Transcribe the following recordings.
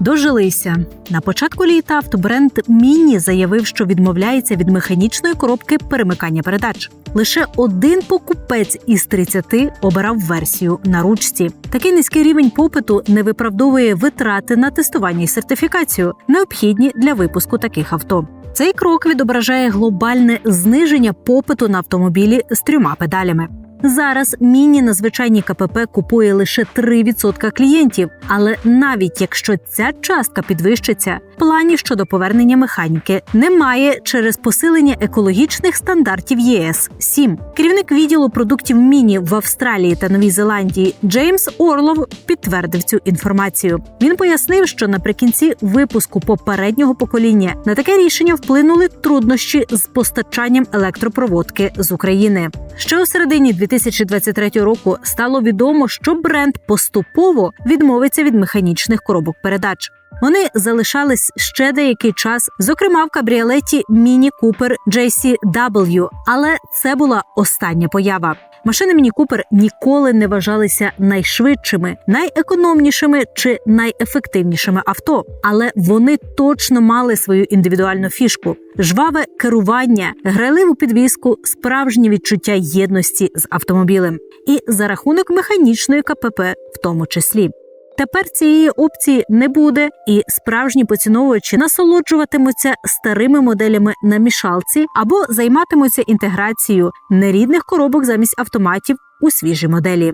Дожилися на початку літа автобренд Міні заявив, що відмовляється від механічної коробки перемикання передач. Лише один покупець із 30 обирав версію на ручці. Такий низький рівень попиту не виправдовує витрати на тестування і сертифікацію, необхідні для випуску таких авто. Цей крок відображає глобальне зниження попиту на автомобілі з трьома педалями. Зараз міні на звичайній КПП купує лише 3% клієнтів, але навіть якщо ця частка підвищиться, планів щодо повернення механіки немає через посилення екологічних стандартів ЄС. 7. керівник відділу продуктів міні в Австралії та Новій Зеландії Джеймс Орлов підтвердив цю інформацію. Він пояснив, що наприкінці випуску попереднього покоління на таке рішення вплинули труднощі з постачанням електропроводки з України. Ще у середині 2023 року стало відомо, що бренд поступово відмовиться від механічних коробок передач. Вони залишались ще деякий час, зокрема в кабріолеті Міні Купер JCW, але це була остання поява. Машини Міні Купер ніколи не вважалися найшвидшими, найекономнішими чи найефективнішими авто, але вони точно мали свою індивідуальну фішку: жваве керування, грайливу підвіску, справжнє відчуття єдності з автомобілем, і за рахунок механічної КПП, в тому числі. Тепер цієї опції не буде, і справжні поціновувачі насолоджуватимуться старими моделями на мішалці або займатимуться інтеграцією нерідних коробок замість автоматів у свіжі моделі.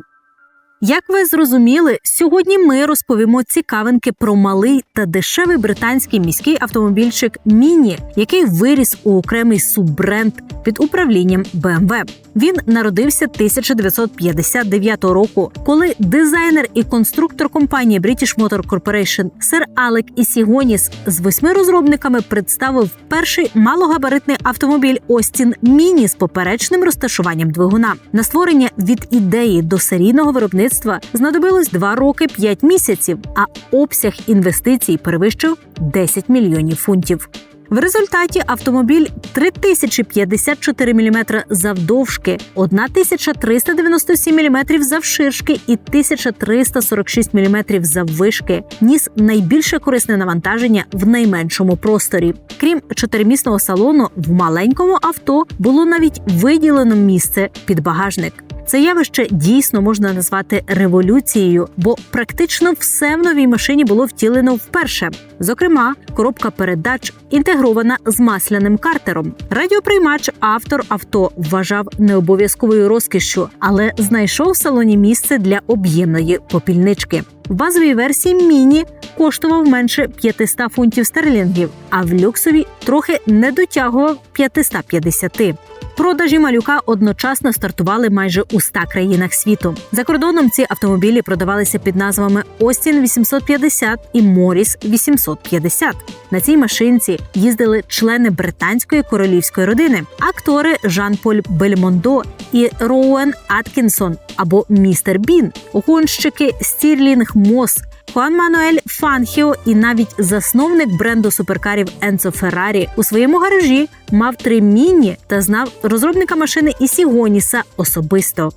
Як ви зрозуміли, сьогодні ми розповімо цікавинки про малий та дешевий британський міський автомобільчик Міні, який виріс у окремий суббренд під управлінням BMW. Він народився 1959 року, коли дизайнер і конструктор компанії British Motor Corporation сер Алек Ісігоніс з восьми розробниками представив перший малогабаритний автомобіль Остін Міні з поперечним розташуванням двигуна. На створення від ідеї до серійного виробництва знадобилось 2 роки 5 місяців, а обсяг інвестицій перевищив 10 мільйонів фунтів. В результаті автомобіль 3054 мм завдовжки, 1397 мм завширшки і 1346 мм заввишки ніс найбільше корисне навантаження в найменшому просторі. Крім чотиримісного салону, в маленькому авто було навіть виділено місце під багажник. Це явище дійсно можна назвати революцією, бо практично все в новій машині було втілено вперше. Зокрема, коробка передач інтегрована з масляним картером. Радіоприймач автор авто вважав необов'язковою розкішшю, але знайшов в салоні місце для об'ємної попільнички. В базовій версії міні коштував менше 500 фунтів стерлінгів, а в люксовій трохи не дотягував 550. Продажі малюка одночасно стартували майже у 100 країнах світу. За кордоном ці автомобілі продавалися під назвами Остін 850 і Моріс 850. На цій машинці їздили члени британської королівської родини, актори Жан-Поль Бельмондо і Роуен Аткінсон або Містер Бін, гонщики Стірлінг Мос. Хуан Мануель Фанхіо і навіть засновник бренду суперкарів Енцо Феррарі у своєму гаражі мав три міні та знав розробника машини Ісігоніса особисто.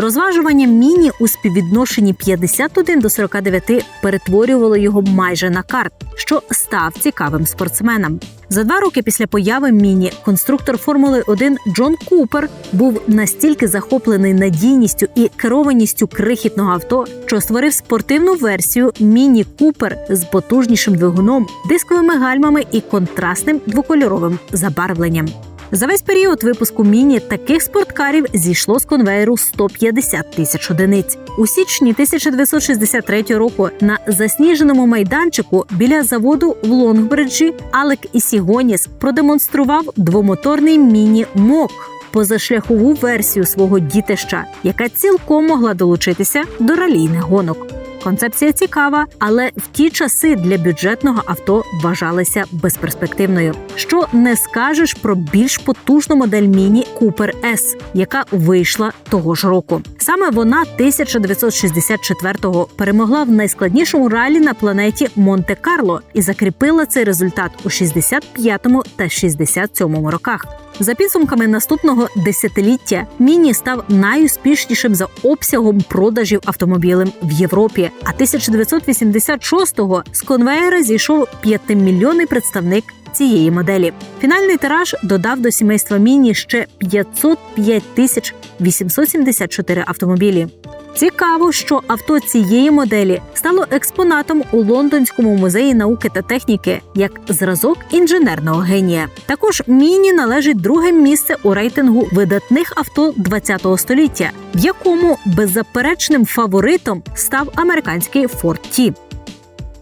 Розважування міні у співвідношенні 51 до 49 перетворювало його майже на карт, що став цікавим спортсменам. За два роки після появи міні конструктор Формули 1 Джон Купер був настільки захоплений надійністю і керованістю крихітного авто, що створив спортивну версію міні Купер з потужнішим двигуном, дисковими гальмами і контрастним двокольоровим забарвленням. За весь період випуску міні таких спорткарів зійшло з конвейеру 150 тисяч одиниць. У січні 1963 року на засніженому майданчику біля заводу в Лонгбриджі Алек Ісігоніс продемонстрував двомоторний міні мок. Позашляхову версію свого дітища, яка цілком могла долучитися до ралійних гонок. Концепція цікава, але в ті часи для бюджетного авто вважалися безперспективною. Що не скажеш про більш потужну модель міні Cooper S, яка вийшла того ж року. Саме вона 1964-го перемогла в найскладнішому ралі на планеті Монте-Карло і закріпила цей результат у 65-му та 67-му роках. За підсумками наступного десятиліття Міні став найуспішнішим за обсягом продажів автомобілем в Європі. А 1986-го з конвеєра зійшов п'ятимільйонний представник цієї моделі. Фінальний тираж додав до сімейства Міні ще 505 тисяч 874 автомобілі. Цікаво, що авто цієї моделі стало експонатом у лондонському музеї науки та техніки як зразок інженерного генія. Також міні належить друге місце у рейтингу видатних авто ХХ століття, в якому беззаперечним фаворитом став американський Ford T.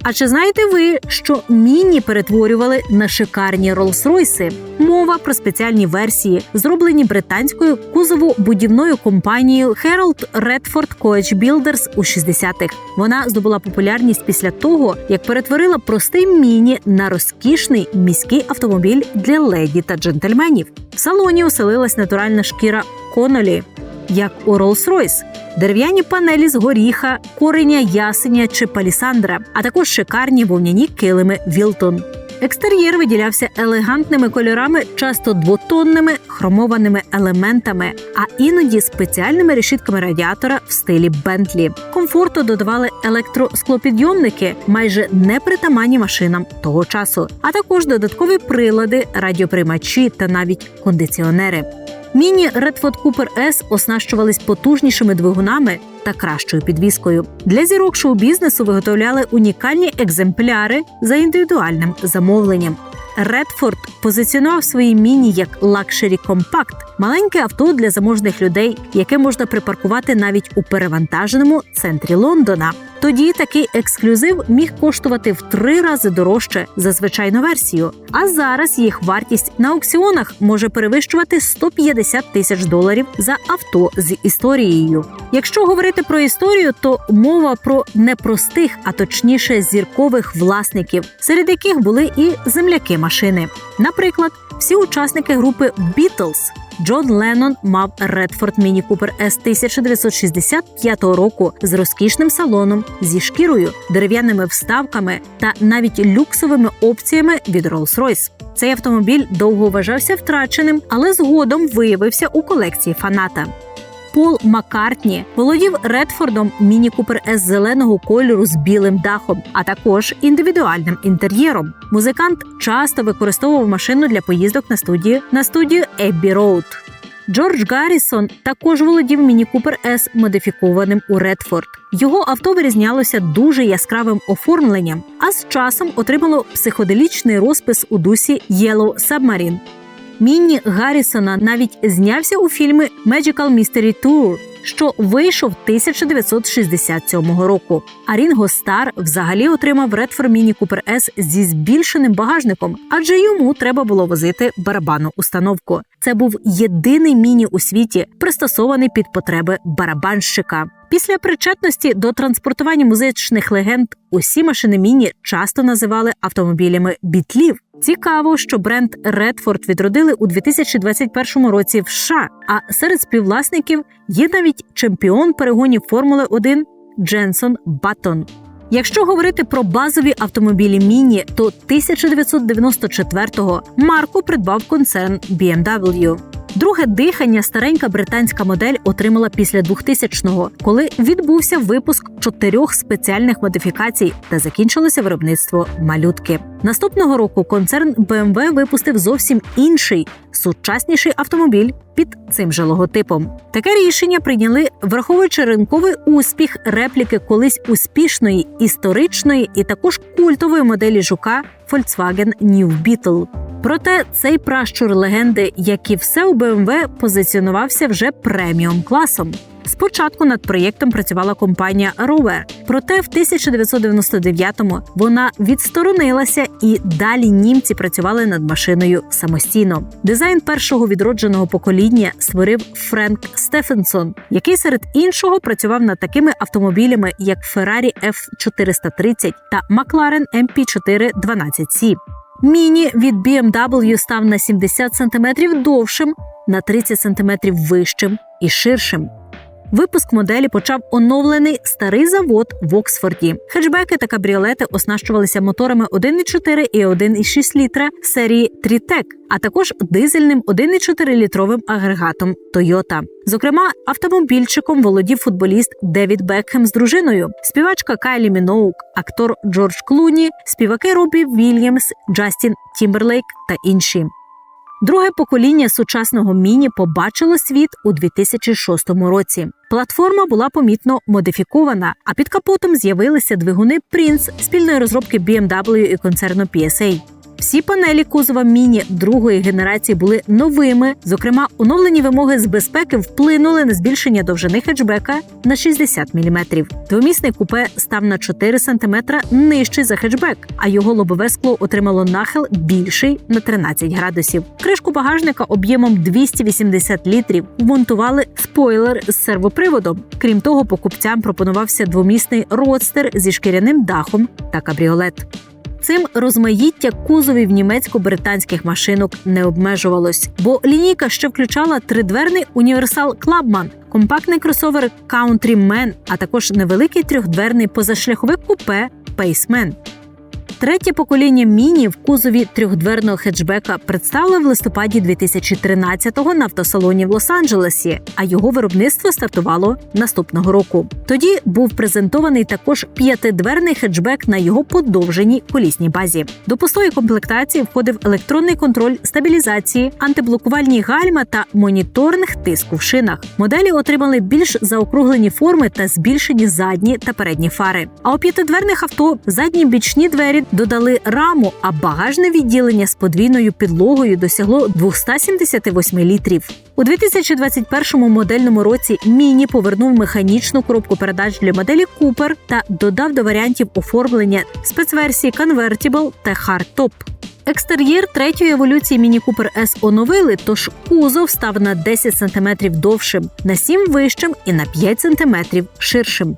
А чи знаєте ви, що міні перетворювали на шикарні Роллс-Ройси? Мова про спеціальні версії, зроблені британською кузовобудівною компанією Herald Redford Coach Builders у 60-х. Вона здобула популярність після того, як перетворила простий міні на розкішний міський автомобіль для леді та джентльменів. В салоні оселилась натуральна шкіра Конолі, як у Rolls-Royce, дерев'яні панелі з горіха, кореня ясеня чи палісандра, а також шикарні вовняні килими Вілтон. Екстер'єр виділявся елегантними кольорами, часто двотонними хромованими елементами, а іноді спеціальними решітками радіатора в стилі Бентлі. Комфорту додавали електросклопідйомники, майже непритаманні машинам того часу, а також додаткові прилади, радіоприймачі та навіть кондиціонери. Міні Redford Cooper S оснащувались потужнішими двигунами та кращою підвіскою. Для зірок шоу-бізнесу виготовляли унікальні екземпляри за індивідуальним замовленням. Редфорд позиціонував свої міні як лакшері компакт, маленьке авто для заможних людей, яке можна припаркувати навіть у перевантаженому центрі Лондона. Тоді такий ексклюзив міг коштувати в три рази дорожче за звичайну версію. А зараз їх вартість на аукціонах може перевищувати 150 тисяч доларів за авто з історією. Якщо говорити про історію, то мова про непростих, а точніше зіркових власників, серед яких були і земляки машини. Наприклад, всі учасники групи Beatles Джон Леннон мав Редфорд Міні Купер С 1965 року з розкішним салоном, зі шкірою, дерев'яними вставками та навіть люксовими опціями від Rolls-Royce. Цей автомобіль довго вважався втраченим, але згодом виявився у колекції фаната. Пол Маккартні володів Редфордом Міні Купер С зеленого кольору з білим дахом, а також індивідуальним інтер'єром. Музикант часто використовував машину для поїздок на студію на студію Еббі Роуд. Джордж Гаррісон також володів Міні Купер С модифікованим у Редфорд. Його авто вирізнялося дуже яскравим оформленням, а з часом отримало психоделічний розпис у дусі Yellow Submarine. Мінні Гаррісона навіть знявся у фільмі Magical Mystery Tour, що вийшов 1967 року. А Рінго Стар взагалі отримав Redford Mini Cooper S зі збільшеним багажником, адже йому треба було возити барабанну установку. Це був єдиний міні у світі, пристосований під потреби барабанщика. Після причетності до транспортування музичних легенд усі машини міні часто називали автомобілями бітлів. Цікаво, що бренд Redford відродили у 2021 році в США, а серед співвласників є навіть чемпіон перегонів Формули 1 Дженсон Баттон. Якщо говорити про базові автомобілі міні, то 1994-го марку придбав концерн BMW. Друге дихання старенька британська модель отримала після 2000-го, коли відбувся випуск чотирьох спеціальних модифікацій та закінчилося виробництво малютки. Наступного року концерн BMW випустив зовсім інший сучасніший автомобіль під цим же логотипом. Таке рішення прийняли, враховуючи ринковий успіх репліки колись успішної історичної і також культової моделі жука Volkswagen New Beetle. Проте цей пращур легенди, як і все у BMW, позиціонувався вже преміум класом. Спочатку над проєктом працювала компанія Rover, проте в 1999-му вона відсторонилася, і далі німці працювали над машиною самостійно. Дизайн першого відродженого покоління створив Френк Стефенсон, який серед іншого працював над такими автомобілями, як Ferrari F430 та McLaren MP4 12C. Міні від BMW став на 70 см довшим, на 30 см вищим і ширшим. Випуск моделі почав оновлений старий завод в Оксфорді. Хетчбеки та кабріолети оснащувалися моторами 1,4 і 1,6 літра серії Трітек, а також дизельним 1,4 літровим агрегатом Toyota. Зокрема, автомобільчиком володів футболіст Девід Бекхем з дружиною, співачка Кайлі Міноук, актор Джордж Клуні, співаки Робі Вільямс, Джастін Тімберлейк та інші. Друге покоління сучасного міні побачило світ у 2006 році. Платформа була помітно модифікована, а під капотом з'явилися двигуни Prince спільної розробки BMW і концерну PSA. Всі панелі кузова міні другої генерації були новими. Зокрема, оновлені вимоги з безпеки вплинули на збільшення довжини хетчбека на 60 мм. Двомісний купе став на 4 см нижчий за хетчбек, а його лобове скло отримало нахил більший на 13 градусів. Кришку багажника об'ємом 280 літрів вмонтували спойлер з сервоприводом. Крім того, покупцям пропонувався двомісний родстер зі шкіряним дахом та кабріолет. Цим розмаїття кузовів німецько-британських машинок не обмежувалось, бо лінійка ще включала тридверний універсал Клабман, компактний кросовер Countryman, а також невеликий трьохдверний позашляховик купе Paceman. Третє покоління міні в кузові трьохдверного хетчбека представили в листопаді 2013-го на автосалоні в Лос-Анджелесі, а його виробництво стартувало наступного року. Тоді був презентований також п'ятидверний хетчбек на його подовженій колісній базі. До пустої комплектації входив електронний контроль стабілізації, антиблокувальні гальма та моніторинг тиску в шинах. Моделі отримали більш заокруглені форми та збільшені задні та передні фари. А у п'ятидверних авто задні бічні двері додали раму, а багажне відділення з подвійною підлогою досягло 278 літрів. У 2021 модельному році Міні повернув механічну коробку передач для моделі Cooper та додав до варіантів оформлення спецверсії Convertible та Hardtop. Екстер'єр третьої еволюції Міні Купер S оновили, тож кузов став на 10 см довшим, на 7 вищим і на 5 см ширшим.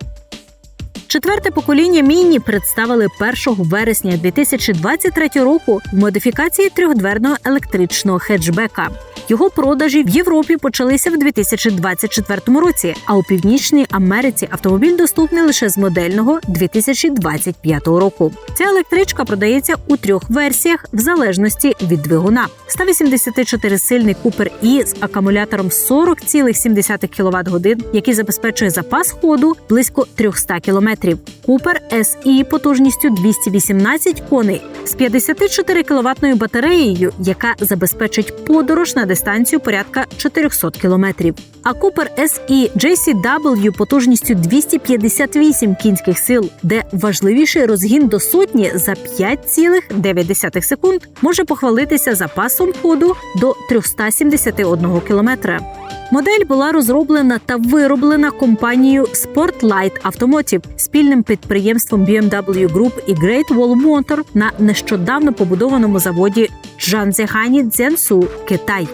Четверте покоління міні представили 1 вересня 2023 року в модифікації трьохдверного електричного хеджбека. Його продажі в Європі почалися в 2024 році. А у північній Америці автомобіль доступний лише з модельного 2025 року. Ця електричка продається у трьох версіях в залежності від двигуна: 184 сильний Купер І з акумулятором 40,7 кВт годин, який забезпечує запас ходу близько 300 км. Купер SI потужністю 218 коней з 54 кВт батареєю, яка забезпечить подорож на дистанцію порядка 400 кілометрів. А Купер SE JCW потужністю 258 кінських сил, де важливіший розгін до сотні за 5,9 секунд, може похвалитися запасом ходу до 371 кілометра. Модель була розроблена та вироблена компанією Sportlight Automotive спільним підприємством BMW Group і Great Wall Motor на нещодавно побудованому заводі Джанзегані Дзянсу, Китай.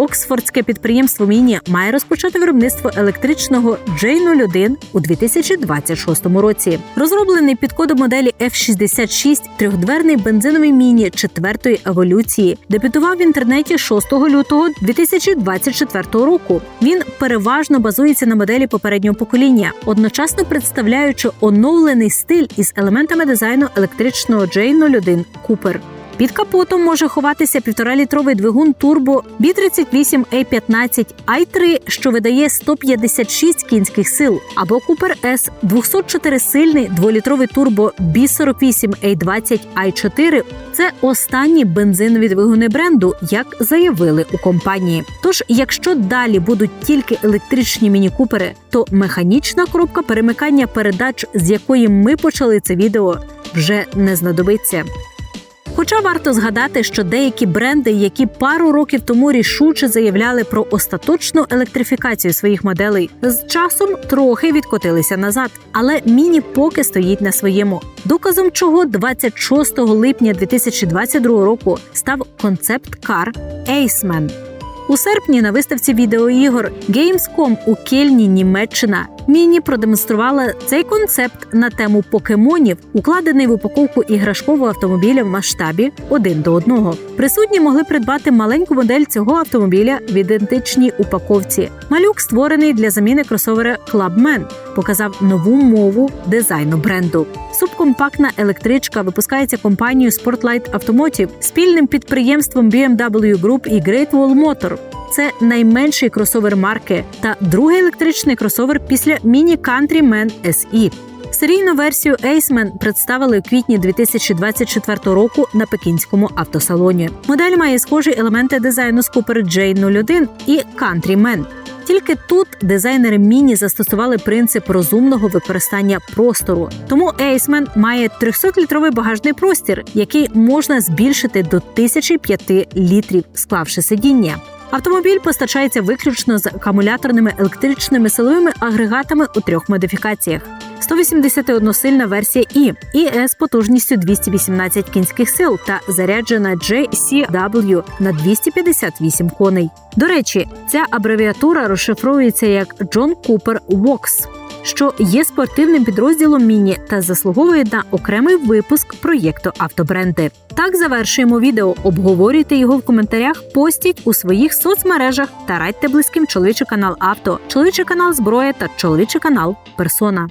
Оксфордське підприємство Міні має розпочати виробництво електричного J01 у 2026 році. Розроблений під кодом моделі F66 трьохдверний бензиновий міні четвертої еволюції дебютував в інтернеті 6 лютого 2024 року. Він переважно базується на моделі попереднього покоління, одночасно представляючи оновлений стиль із елементами дизайну електричного J01 Cooper. Під капотом може ховатися 1,5-літровий двигун турбо B38 A15 i3, що видає 156 кінських сил, або Cooper S 204-сильний 2-літровий турбо B48 A20 i4. Це останні бензинові двигуни бренду, як заявили у компанії. Тож, якщо далі будуть тільки електричні міні-купери, то механічна коробка перемикання передач, з якої ми почали це відео, вже не знадобиться. Хоча варто згадати, що деякі бренди, які пару років тому рішуче заявляли про остаточну електрифікацію своїх моделей, з часом трохи відкотилися назад. Але міні поки стоїть на своєму. Доказом чого 26 липня 2022 року став концепт-кар Aceman. У серпні на виставці відеоігор Gamescom у Кельні, Німеччина, Міні продемонструвала цей концепт на тему покемонів, укладений в упаковку іграшкового автомобіля в масштабі один до одного. Присутні могли придбати маленьку модель цього автомобіля в ідентичній упаковці. Малюк створений для заміни кросовера Clubman, показав нову мову дизайну бренду. Субкомпактна електричка випускається компанією Sportlight Automotive, спільним підприємством BMW Group і Great Wall Motor. Це найменший кросовер марки та другий електричний кросовер після Mini Countryman SE. Серійну версію Aceman представили у квітні 2024 року на пекінському автосалоні. Модель має схожі елементи дизайну з Cooper J01 і Countryman. Тільки тут дизайнери міні застосували принцип розумного використання простору. Тому Aceman має 300-літровий багажний простір, який можна збільшити до 1005 літрів, склавши сидіння. Автомобіль постачається виключно з акумуляторними електричними силовими агрегатами у трьох модифікаціях. 181-сильна версія І і з потужністю 218 кінських сил та заряджена JCW на 258 коней. До речі, ця абревіатура розшифровується як John Cooper Works, що є спортивним підрозділом міні та заслуговує на окремий випуск проєкту автобренди. Так завершуємо відео. Обговорюйте його в коментарях, постіть у своїх соцмережах та радьте близьким чоловічий канал авто, чоловічий канал зброя та чоловічий канал Персона.